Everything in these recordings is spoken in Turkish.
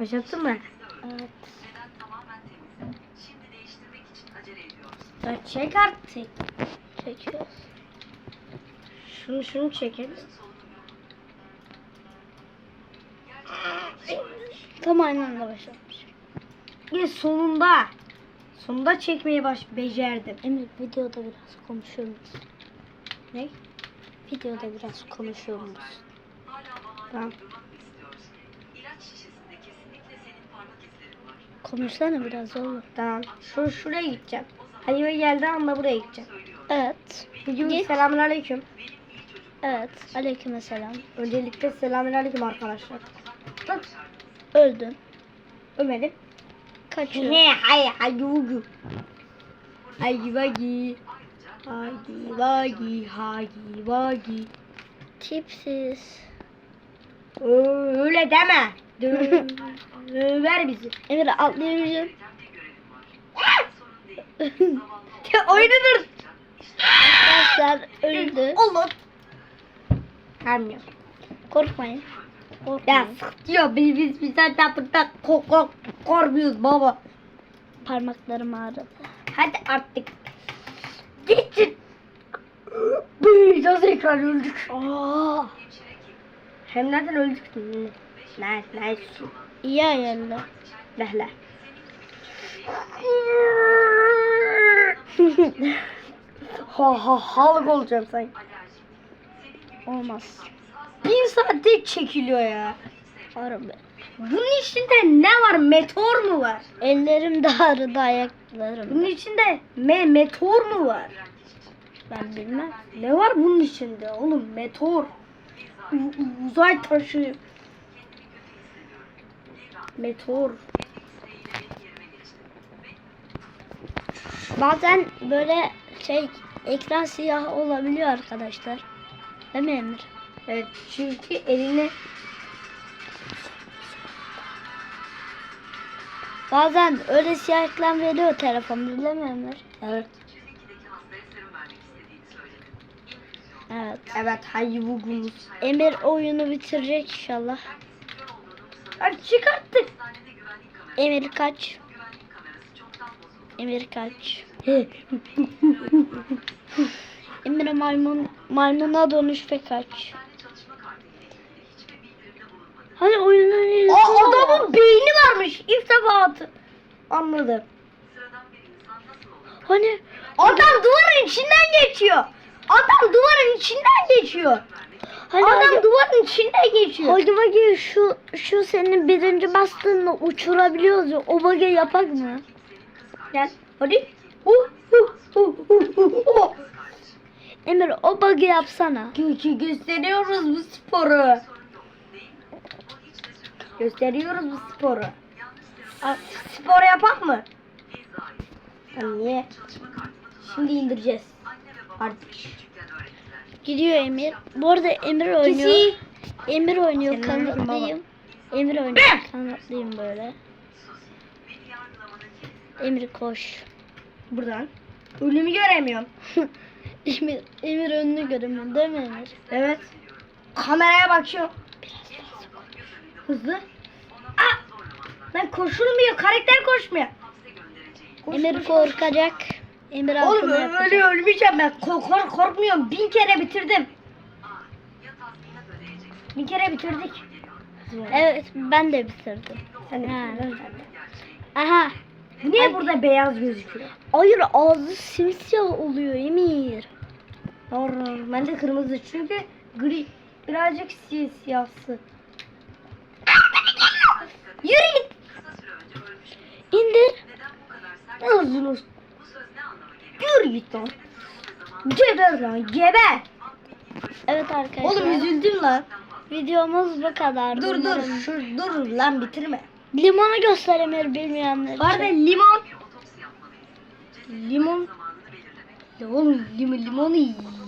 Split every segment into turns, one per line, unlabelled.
Başlattın mı?
Evet.
Ya çek artık.
Çekiyoruz.
Şunu şunu çekelim.
Tam aynı anda başlamış.
Ya sonunda. Sonunda çekmeye baş becerdim.
Emir videoda biraz konuşur musun?
Ne?
Videoda biraz konuşur musun?
Tamam.
Konuşsana biraz oğlum.
Tamam. Şu şuraya gideceğim. Halime geldi anda buraya gideceğim.
Evet.
Bugün
Git.
selamünaleyküm.
Evet. Aleykümselam.
Öncelikle selamünaleyküm arkadaşlar. Bak
Öldün.
ölmedim.
Kaçıyor.
He hay hay yugu. Hay vagi. Hay vagi hay vagi.
Tipsiz.
Öyle deme. Dö- Ver bizi.
Emir atlayabileceksin.
Oyunu dur.
Arkadaşlar öldü.
Allah. Gelmiyor.
Korkmayın.
Ya
Korkmayın.
sıkıyor. Biz biz biz zaten burada kork kork korkmuyoruz baba.
Parmaklarım ağrıdı.
Hadi artık. Geçin. Biz nasıl ekran öldük.
Aa,
Hem nereden öldük? Nice nice.
iyi ayarlı.
Lehle. ha ha halık olacağım sanki.
Olmaz.
Bir saatte çekiliyor ya.
Harbi.
Bunun içinde ne var? Meteor mu var?
Ellerim de ağrıdı ayaklarım.
Bunun içinde me meteor mu var?
Ben bilmem.
Ne var bunun içinde? Oğlum meteor. U- uzay taşı. Meteor.
Bazen böyle şey ekran siyah olabiliyor arkadaşlar. Değil mi Emir?
Evet çünkü eline
Bazen öyle siyah ekran veriyor telefon değil mi Emir?
Evet.
Evet.
Evet hayır.
Emir oyunu bitirecek inşallah.
Hadi çıkarttık.
Emir kaç. Emir kaç. Emir maymun maymuna dönüş ve kaç. Hani oyunun
Aa, adamın beyni varmış. İlk defa atı. Anladım.
Hani
Adam duvarın içinden geçiyor. Adam duvarın içinden geçiyor.
Hani
Adam
hadi,
duvarın içinden geçiyor.
hadi bakayım şu şu senin birinci bastığında uçurabiliyoruz ya. O bagi yapak mı?
Gel. Hadi. Hu, hu, hu, hu, hu.
Emir o bagi yapsana.
Gö- gösteriyoruz bu sporu. Gösteriyoruz bu sporu. A- Spor yapak mı? Ya niye? Şimdi indireceğiz. Artık.
Gidiyor Emir. Bu arada Emir oynuyor.
Kesi.
Emir oynuyor
Senin
kanatlıyım. Emir oynuyor kanatlıyım böyle. Emir koş.
Buradan. Ölümü göremiyorum.
Emir, Emir önünü göremiyor değil mi Emir?
Evet. Kameraya bakıyorum. Hızlı. Aa! Ben koşulmuyor. Karakter koşmuyor. Koş,
Emir
koş, koş.
Emir
Oğlum öyle ölmeyeceğim ben. Kork kork- korkmuyorum. Bin kere bitirdim. Bin kere bitirdik.
Evet ben de bitirdim.
Sen de bitirdin.
Aha.
Niye burada beyaz gözüküyor?
Hayır ağzı simsiyah oluyor Emir.
Doğru. Ben de kırmızı çünkü gri. Birazcık siyah siyahsı. Yürü git. Git lan. Geber lan geber.
Evet arkadaşlar.
Oğlum üzüldüm lan.
Videomuz bu kadar.
Dur dur
Umarım-
şu dur lan bitirme.
Limonu göster Emir bilmeyenler
arada
için.
limon. Limon. Ya oğlum limon, limonu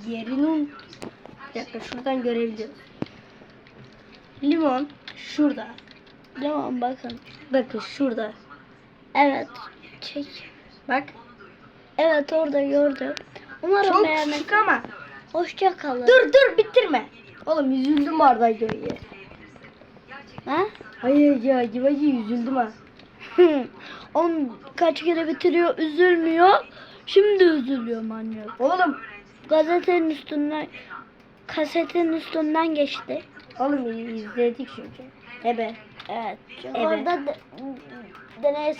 yerinin. Bir dakika şuradan görebiliyoruz. Limon şurada.
Limon bakın.
Bakın şurada.
Evet. Çek.
Bak.
Evet orada gördüm. Umarım
Çok
beğenmek.
küçük ama.
Hoşça kalın.
Dur dur bitirme. Oğlum üzüldüm arada görüyor.
Ha?
Hayır ya Civacı üzüldüm ha.
On kaç kere bitiriyor üzülmüyor. Şimdi üzülüyor manyak.
Oğlum.
Gazetenin üstünden kasetin üstünden geçti.
Oğlum izledik çünkü. Ebe.
Evet. Çünkü orada de, deney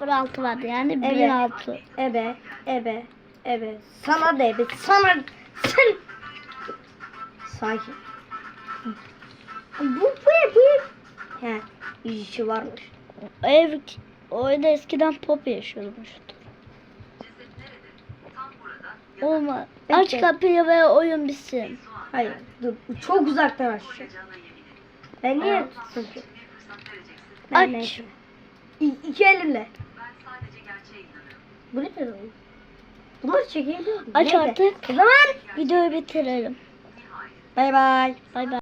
006 vardı yani
Evet.
1006.
Ebe. Ebe. Ebe. Sana da ebe. Sana. Sen. Sakin. Bu bu bu. He. işi varmış.
Ev o evde eskiden pop yaşıyormuş. Olma. Aç kapıyı ve oyun bitsin.
Hayır. Dur. Çok uzaktan açacağım. Ben niye tuttum ki?
Aç.
neyse. İ- iki elimle. Bu ne oğlum? Bunları çekebiliyor muyum?
Aç
Neyse.
artık.
O zaman
Videoyu bitirelim.
bay bay.
Bay bay.